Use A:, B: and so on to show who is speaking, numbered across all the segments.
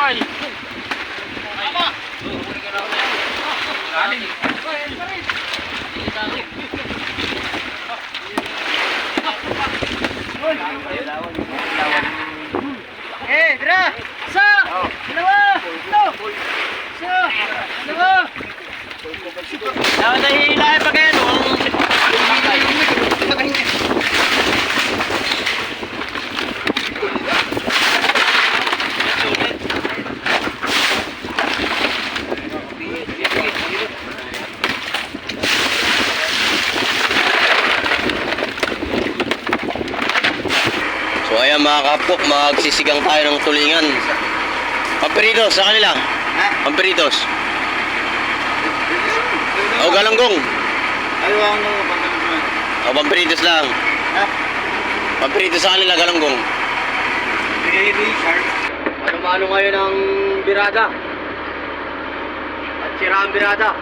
A: Ay!
B: Eh, dra! Sa! Dalawa! Ito! Sa! Dalawa!
A: Dapat na hihilahin pa kayo.
C: So ayan mga kapok, magsisigang tayo ng tulingan. Pamperitos sa kanila. Pamperitos. O galanggong.
B: Ayaw ang.
C: O pamperitos lang.
B: Ha?
C: Pamperitos sa kanila, galanggong.
B: Bigay Richard.
C: Ano-ano ngayon ang birada? At sira ang birada.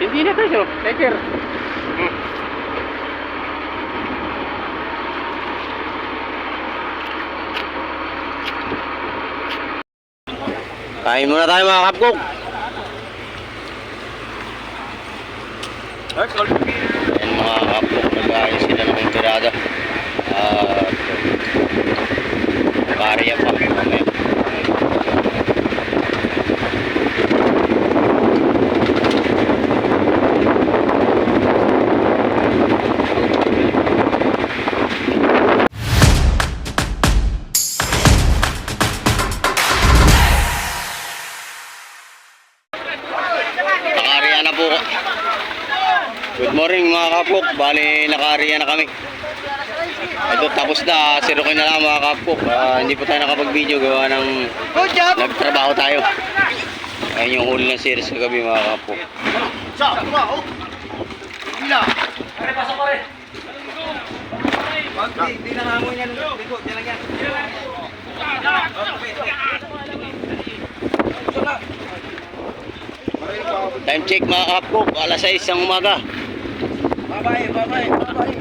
A: Hindi na tayo. Teker.
C: Kain muna tayo mga kapkok. Ayan mga kapkok, nag-aayos sila ng birada. At kariya pa. Mamaya. Kapok. Bali, nakariya na kami. Ito tapos na. Sirukin na lang mga kapok. Ah, hindi po tayo nakapag-video. Gawa ng nagtrabaho tayo. Ayun yung huli ng series kagabi mga kapok.
B: Hindi, na ngamoy niya. Dyan lang yan.
C: Time check mga kapok. Alas 6 ng umaga.
B: Bye-bye, bye-bye, bye-bye.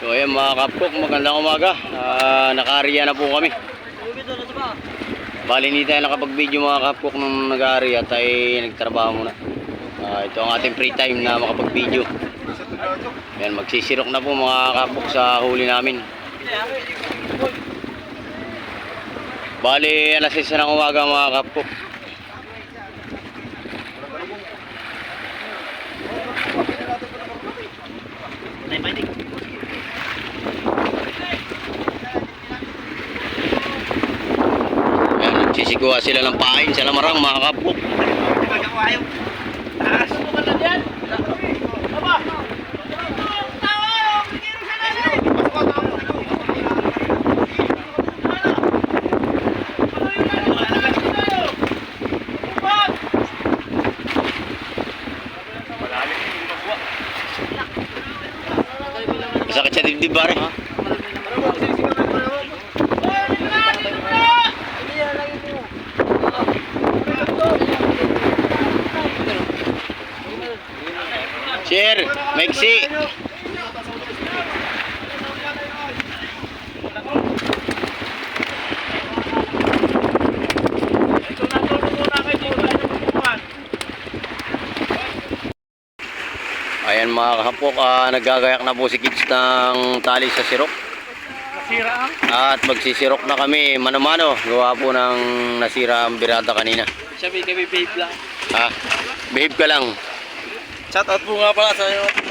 C: So ayan mga kapok. Magandang umaga. Ah, nakariya na po kami. Bali hindi tayo nakapag-video mga kapok nung nag-aari at ay nagtrabaho muna. Ah, ito ang ating free time na makapag-video. Yan, magsisirok na po mga kapok sa huli namin. Bali, alas 6 ng umaga mga kapok. Yan, nagsisiguha sila ng pain sa lamarang mga kapok. Masakit sa dibdib pare. Sir, maiksi. Ayan mga kahapok, ah, nagagayak na po si Kids ng tali sa sirok.
A: Nasira ang.
C: At magsisirok na kami mano-mano. Gawa po ng nasira ang birada kanina.
A: Sabi kami babe lang.
C: Ha? Behave ka lang.
B: Shout out po nga pala sa iyo.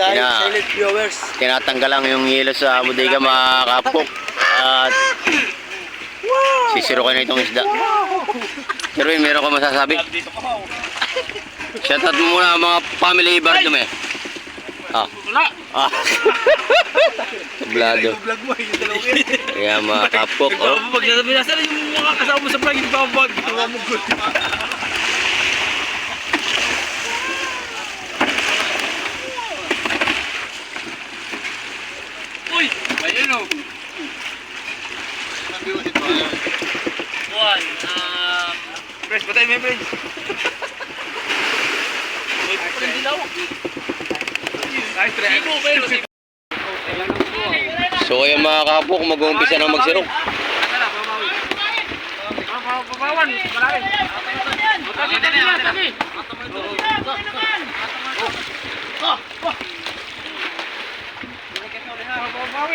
B: Sa
C: Ina-
B: silent viewers.
C: Tinatanggal lang yung yelo sa bodega mga kapok. At sisirokin na itong isda. Sherwin, meron ka masasabi?
A: Ka.
C: Shoutout mo muna mga family bar dumi. Ah.
A: Wala.
C: Ah. Blado.
B: Vlog mo yung dalawin.
C: Kaya mga kapok. Oh.
A: Pag nasabi na yung mga kasama mo sa vlog, yung babag. Ito mo good.
D: Ayun o. Buwan. Press, patay mo yung press. Ay, patay. Ay, tres. Sibo, pero sibo.
C: So ayan mga kapo, kung mag-uumpisa na magsirong.
D: Pabawan, malaki. Tabi, tabi, tabi. Oh, oh. Na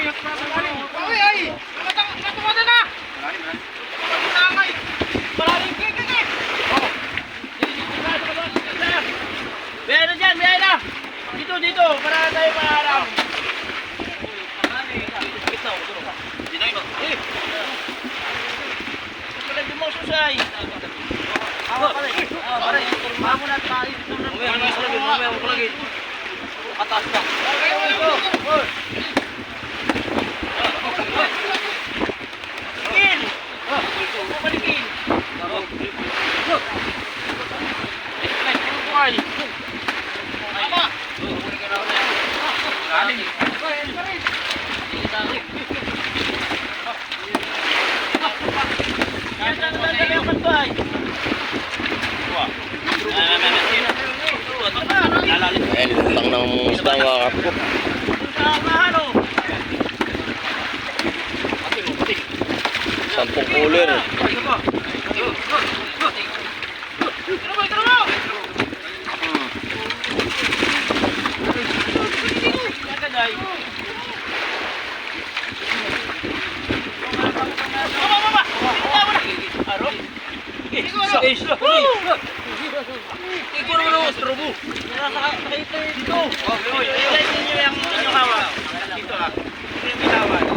A: dyan, biyahe na! Dito, dito, para tayo maharap. Pala mo susay. Awa pare. Ayan, lutang ng isda mga kapko. Balikin. Ay. Yan ang dadali ang patay.
C: Ayan, lutang ng isda mga kapok.
A: Sa ano?
C: Sampung cooler.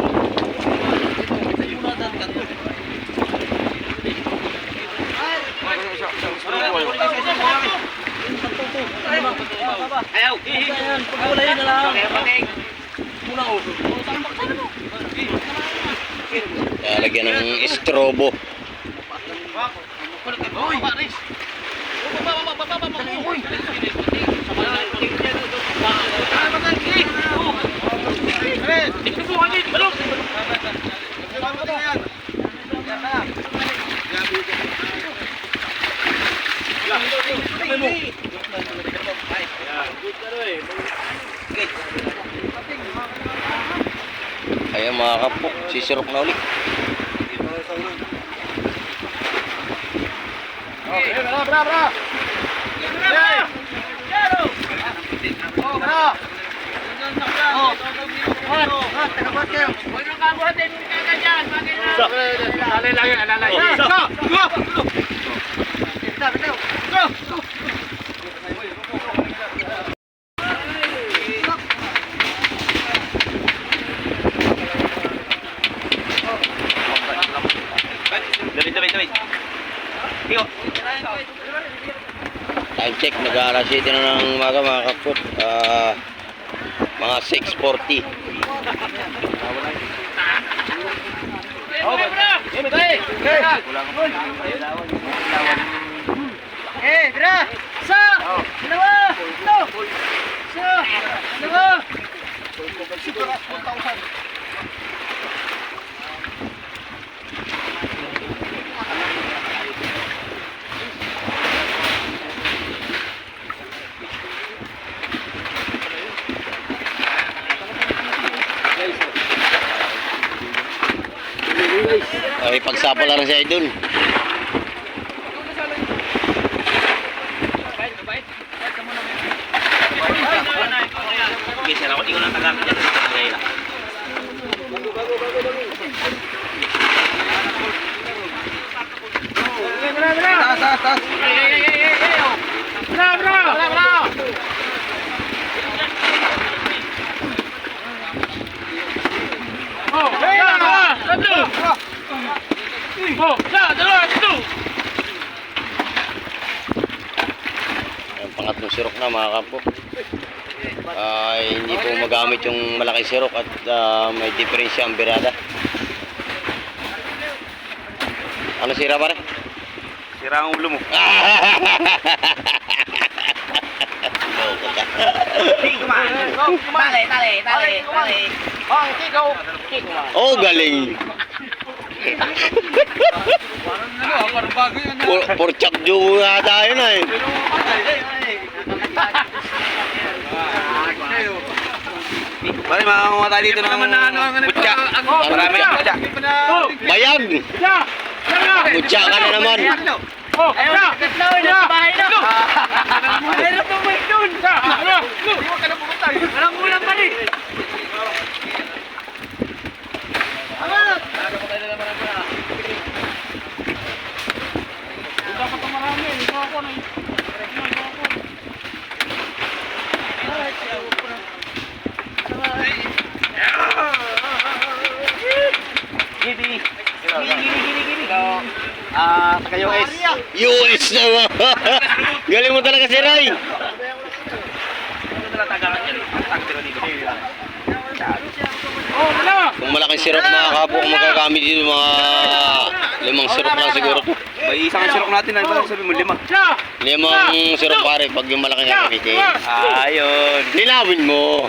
A: Ayaw. Pagkulay na lang.
C: Lalagyan ng estrobo. Ayan mga kapok, sisirok na ulit.
D: Alay lang yan, alay.
A: Dawid, dawid, dawid. Iyo.
C: Time check, nag-aalas 7 na ng umaga mga kapok. Ah, mga 6.40.
A: Oh, Eh, tira! Sa! Dalawa! Ito! Sa! Dalawa!
C: Ay, pagsapol lang siya idol.
A: Okay, sir. Ako di ko lang tagamit dyan. Tagay lang.
D: Taas, taas, taas.
C: Ang pangatlong sirok na mga. Ay, hindi po magamit yung malaki sirok at ah, may diferensya ang birada. Ano sira pare?
D: Sira ang ulo mo.
A: Tali, tali, tali, tali.
C: Oh, galing.
B: Parang bago yun.
C: Por, porchak jugo nga tayo na eh.
A: Pare, makakuha tayo dito ng butya. Marami ng butya.
C: Bayag! Butya ka na naman.
A: Oh, ayun, katlaw, nasa bahay na. Meron pa ba doon?
B: Hindi mo ka na pumunta.
A: Walang ulam pa rin. Ah, is.
C: US na ba? Galing mo talaga si Ray.
A: Oh, wala.
C: Kung malaking sirok mga kapo, kung magagamit dito mga limang sirok lang siguro.
A: May isang sirok natin na ba sabi mo lima?
C: Limang sirok pare pag yung malaking gagamitin.
A: Ayun.
C: Linawin mo.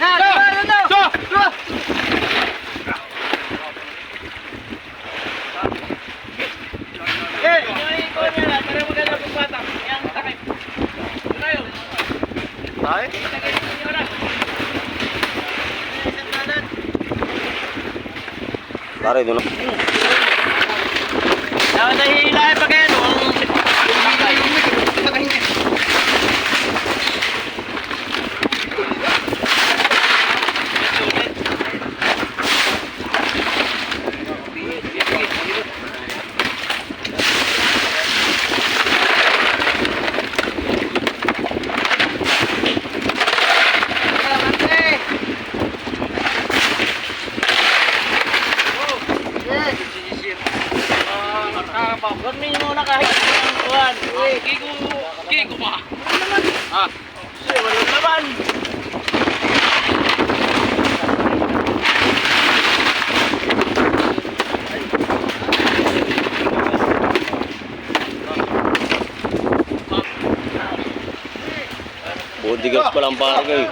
A: Na, na, na, na.
C: Pare, doon na.
A: Dapat ay hihilahin pa kayo, no? Huwag mo yung muna kahit ang kuhan. Kigo, kigo ba? Ah. Walang laman.
C: Bodyguards pa lang pare kayo.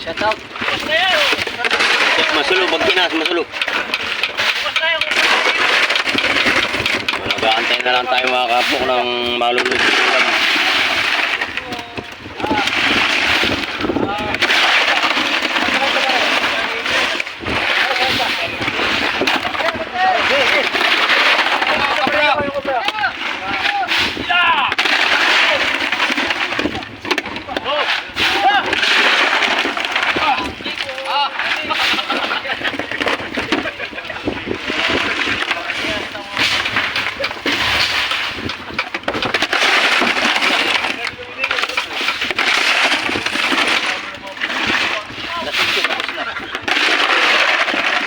A: Shout out.
C: Masulo, pag kinas, masulo. Nag-aantay na lang tayo mga kapok ng malulog.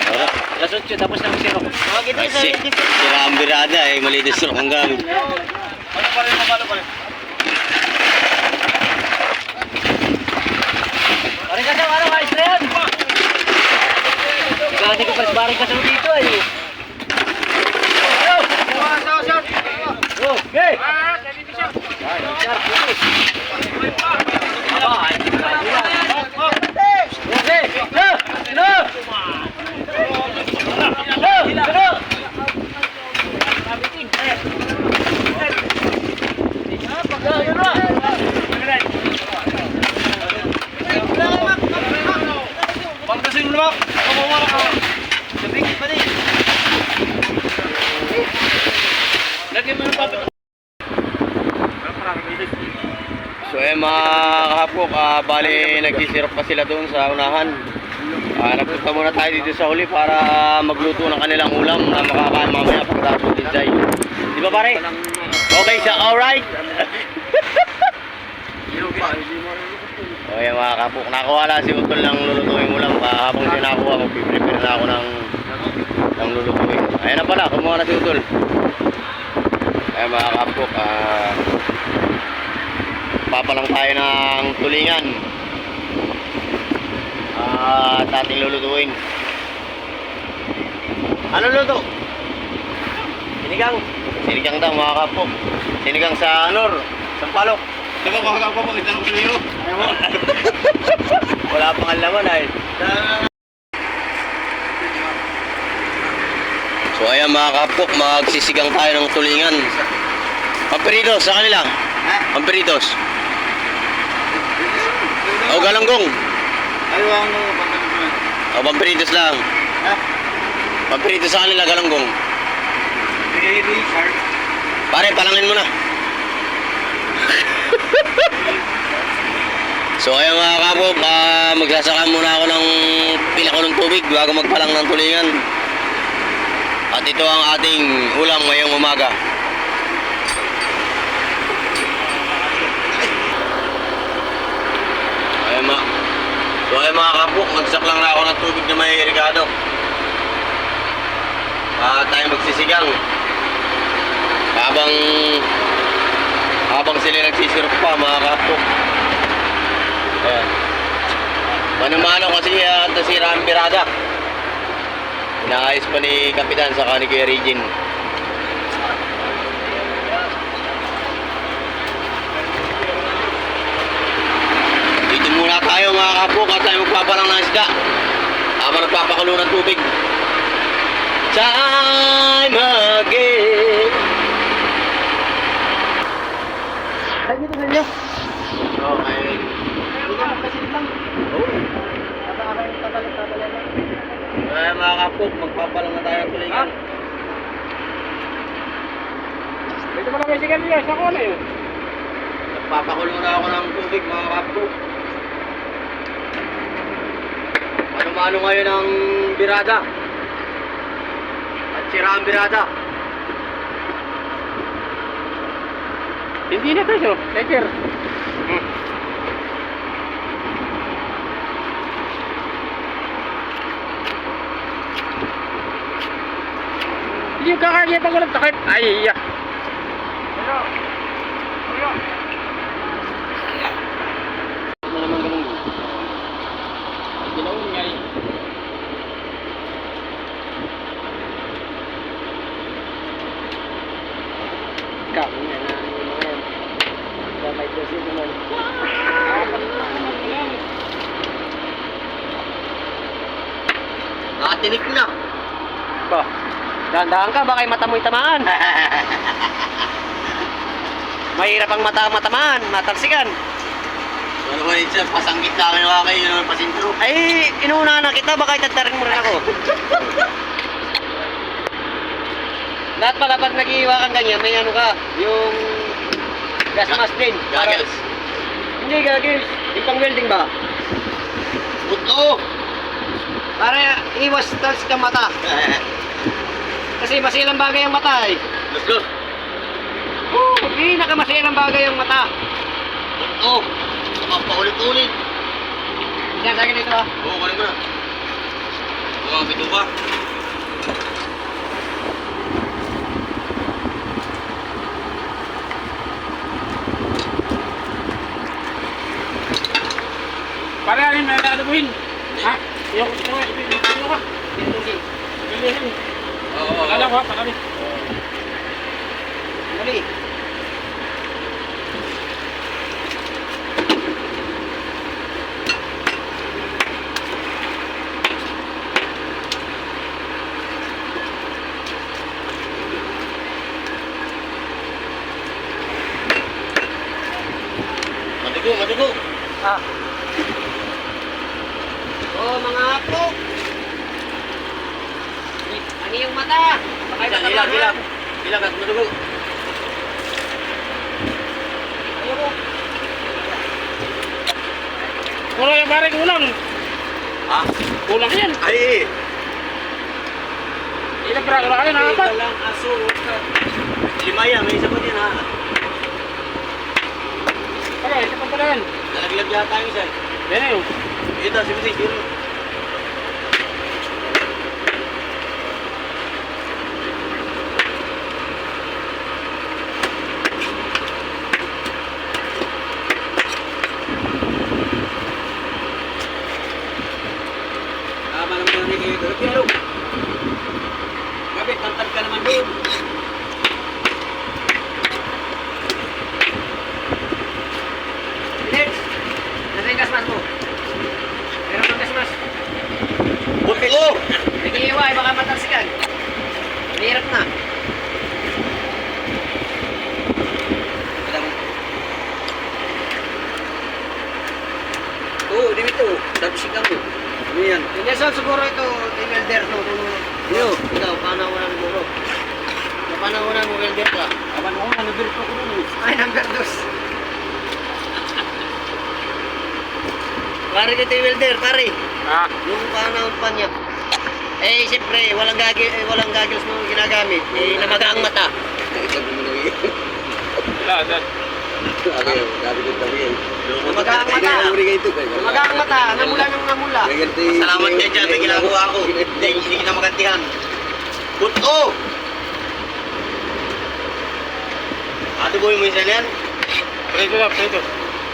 C: Tara.
A: Alas 8, tapos na sirok. Huwag ito
C: Ay, si, sila ang birada eh, maliit na sirok ang gamit.
B: Ano pa rin, ano pa rin?
A: Pare ka sa ano, ayos na yan. Ikaw hindi ko pa pare ka sa dito ay. Oh, okay. Okay, no, no. No, no.
B: Pagkasing lumak. Kamawala ka.
A: Sabingit pa din. Lagyan mo yung papel.
C: So eh mga kahapok, ah, nagsisirok pa sila doon sa unahan. Ah, nagpunta muna tayo dito sa huli para magluto ng kanilang ulam na makakain mamaya pagkatapos din tayo. Di ba pare? Okay siya, alright? Okay mga kapok, nakuha si Utol ng lulutuin ulam. Ah, habang siya nakuha, magpiprepare na ako ng, ng lulutuin. Ayan na pala, kumuha na si Utol. Ayan mga kapok, ah, papalang tayo ng tulingan. Ah, at ating lulutuin. Ano luto? Sinigang. Sinigang daw mga kapok. Sinigang sa Anor. Sampalok.
B: Diba mga kapwa mo, itanong ko sa'yo.
C: Wala pang alaman ay. So ayan mga kapok, magsisigang tayo ng tulingan. Pamperitos sa kanila.
B: Ha?
C: Pamperitos. O galanggong.
B: Ayaw ang mo, mo.
C: O pamperitos lang.
B: Ha?
C: Pamperitos sa kanila, galanggong.
B: Bigay Richard.
C: Pare, palangin mo na. so ayun mga kapok, ah, magsasaka muna ako ng pila ko ng tubig bago magpalang ng tulingan. At ito ang ating ulam ngayong umaga. Ayun mga, ayun mga kapok, magsaklang na ako ng tubig na may irigado. At tayo magsisigang. Habang habang sila nagsisirap pa mga kapok. Ayan. Manumano kasi uh, nasira ang birada. Inaayos pa ni Kapitan sa ni Kuya Regine. Dito muna tayo mga kapok at tayo magpapalang ng isda. Habang nagpapakulo ng tubig. Time again.
A: Ay, dito na niyo.
C: Okay.
A: Lang.
C: Eh, mga kapok, magpapalang na tayo ng tulingan.
A: Dito mo na may sigal niya, sa kona yun.
C: Nagpapakulo na ako ng tubig, mga kapok. Ano-mano ngayon ang birada? At sira ang birada.
A: Hindi na tayo, teker.
C: Hmm.
A: Hindi yung kakanya pag walang takip. Ay, iya.
C: Ano naman ganun?
A: Ginawa niya eh. Kamo nga na yung mga yan. Sa may dosi naman.
C: Nakatinik na.
A: Ba, dahan-dahan ka, baka yung mata mo'y tamaan. Mahirap ang mata matamaan, matalsikan.
C: Ano ba yun siya? Pasanggit na kami mga kayo, yun pasintro.
A: Ay, inuuna na kita, baka itataring mo rin ako. Lahat pala pag nag-iiwa kang ganyan, may ano ka, yung gas mask din. Para-
C: Goggles.
A: Hindi, goggles. Yung pang welding ba?
C: Puto!
A: Para iwas tals ka mata. Kasi masilang bagay ang mata eh.
C: Let's go.
A: Oo, pinakamasilang bagay ang mata.
C: Puto! Baka paulit-ulit.
A: Yan, sa akin dito ah.
C: Oo, kunin mo na. Mga pito ba?
A: Para rin may nadabuhin. Ha? Yung, yung, yung, yung ka. Bilihin.
C: Oo, oo.
A: Alam ko, parami. Dali.
C: Matigo, matigo.
A: Ah. Oh, mga apo. Ano yung mata? Bakit
C: Ilang, ilang, ilang. Ilang at matigo.
A: Ayoko. Wala yung pare kulang.
C: Ha?
A: Kulang yan.
C: Ay!
A: Ilang pera kulang kayo, nakapat.
C: Walang aso. Lima yan, may isa pa din ha.
A: Okay, isa pa pala yan.
C: Yung isa. eh.
A: Yan na yun.
C: Ito, sige, sige. Dito. Tama naman na ni Kayo. Pero, Gabi, tantad ka naman doon.
B: Sabi si Kamo. Ano yan?
A: Nelson, siguro ito, yung welder, no?
C: Yo, ikaw, panawanan mo bro. Napanawanan mo, welder ka.
B: Aban ko, ano birto ko nun.
A: Ay, number dos.
C: Pare dito welder, pare.
B: Ah.
C: Yung panahon pa niya. Eh, siyempre, walang gagi, eh, walang goggles mo ginagamit. Eh, namaga ang mata.
B: Yan.
A: Namaga ang mata. Namaga ang mata, namula ng namula.
C: Salamat kayo dyan, may ginagawa ko. Hindi, hindi kita magantihan. Buto! Ate boy mo isa na yan?
A: Ito lang, ito.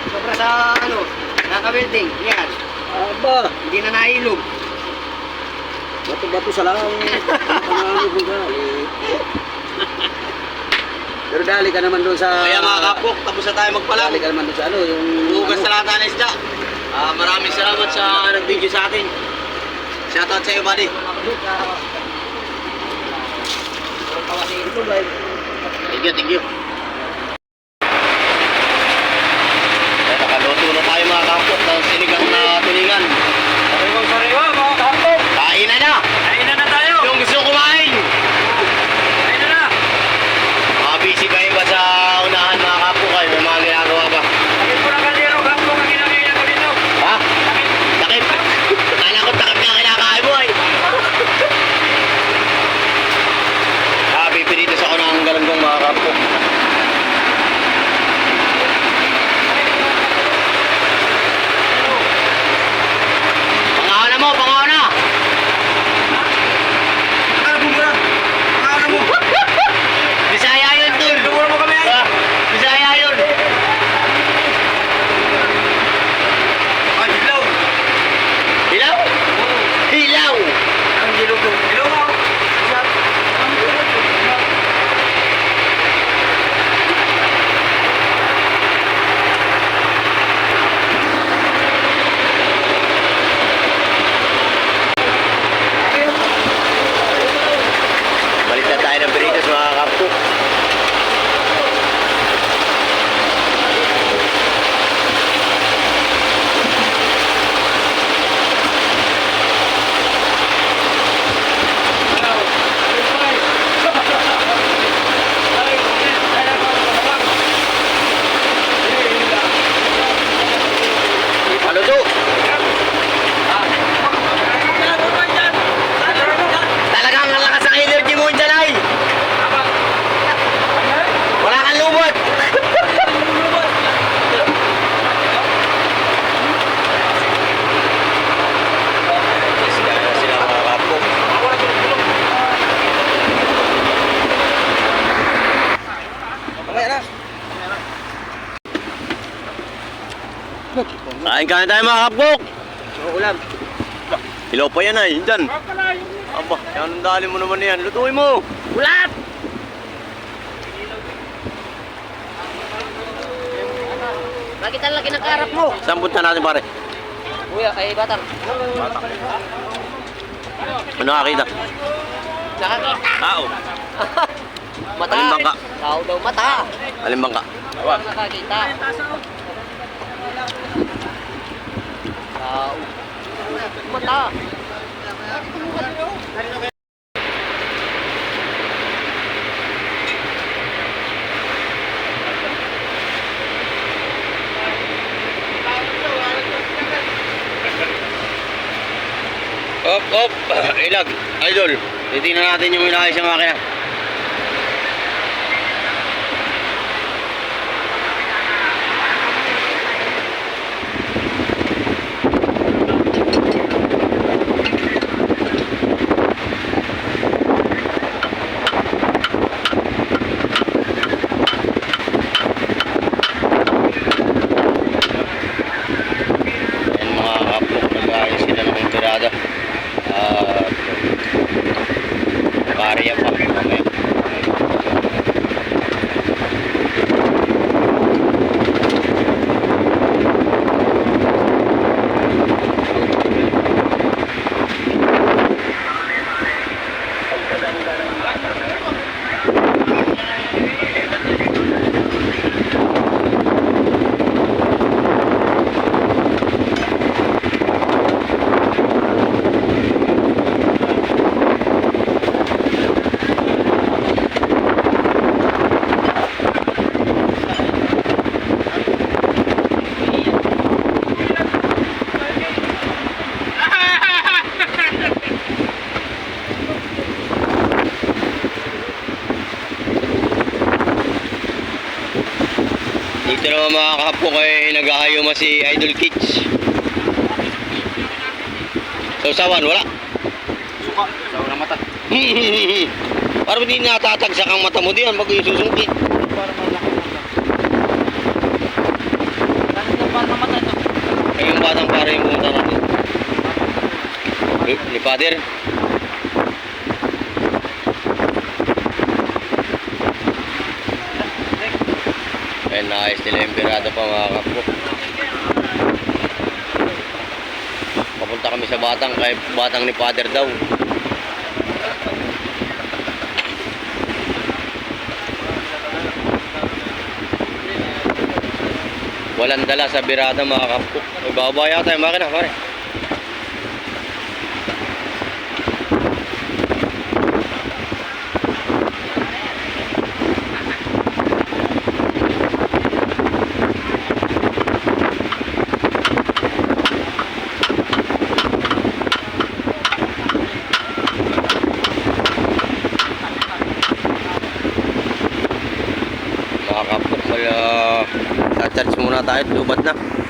A: Sobra sa, ano, naka-welding. Yan.
B: Aba,
A: Hindi na nahilog.
B: bato-bato sa lang. Pero dali ka naman doon sa...
C: Kaya mga kapok, tapos na tayo magpalang.
B: Dali ka naman doon sa ano, yung...
C: Hugas
B: ano,
C: na lahat ng isda. Ah, maraming salamat sa nag-video sa atin. Shoutout sa iyo, buddy. Thank you, thank you. Kaya nakaluto na tayo mga kapok ng sinigang na tulingan.
A: Sariwang sariwa, mga kapok.
C: Kain na na!
A: Kainan na tayo.
C: Yung gusto kumain!
A: Kainan na.
C: Mga busy kayo ba sa unahan mga kapok kayo? May mga ginagawa ba?
A: Bakit po na kalero, kapok ang kinakain ko dito?
C: Ha? Takip! Kala ko takip na kinakain mo eh! Happy dito sa unang galanggong mga kapok. Pangalan mo, pangalan!
B: Ano mo ba? Ano mo?
C: Bisaya yun, tol!
A: Siguro mo kami.
C: Ah, Bisaya yun!
B: Ay, hilaw.
C: Hilaw? Hilaw!
B: Ang gilugo.
A: Hello, mo.
C: Balik na tayo ng Beritas mga kapok. Paluto! Talagang ang lakas ng energy mo dyan ay! Wala kang lubot! sila mga kapok.
B: Mamaya na.
C: Kain kain tayo mga kapok!
B: Ulam.
C: Hilaw pa yan ay, dyan. Aba, yan ang dali mo naman yan. Lutuin mo! Ulat!
A: Bakit ang laki ng karap mo?
C: Saan punta natin pare?
A: Kuya, ay batang.
C: Ano nakakita?
A: Nakakita.
C: Tao.
A: Mata.
C: Alimbangka.
A: Tao daw mata.
C: Alimbangka.
A: Nakakita. Tao. Mata.
C: Op, op. Ilag. Idol. Titingnan natin yung inayos ng makina. Yan mga kapok. Nag-ayos sila ng pirada. At Kariya pa. Mamaya ay nag-aayuma si Idol Kids. Sausawan, wala.
B: Suka. Sawa ng mata.
C: Parang hindi natatagsak ang mata mo diyan pag isusungkit.
A: Para malaki?
C: Ay yung batang pare yung pumunta natin. Ni Father. Ayun, naayos nila yung birada pa mga kapko. Papunta kami sa batang, kay batang ni Father daw. Walang dala sa birada mga bababa yata yung makina, pare. Mga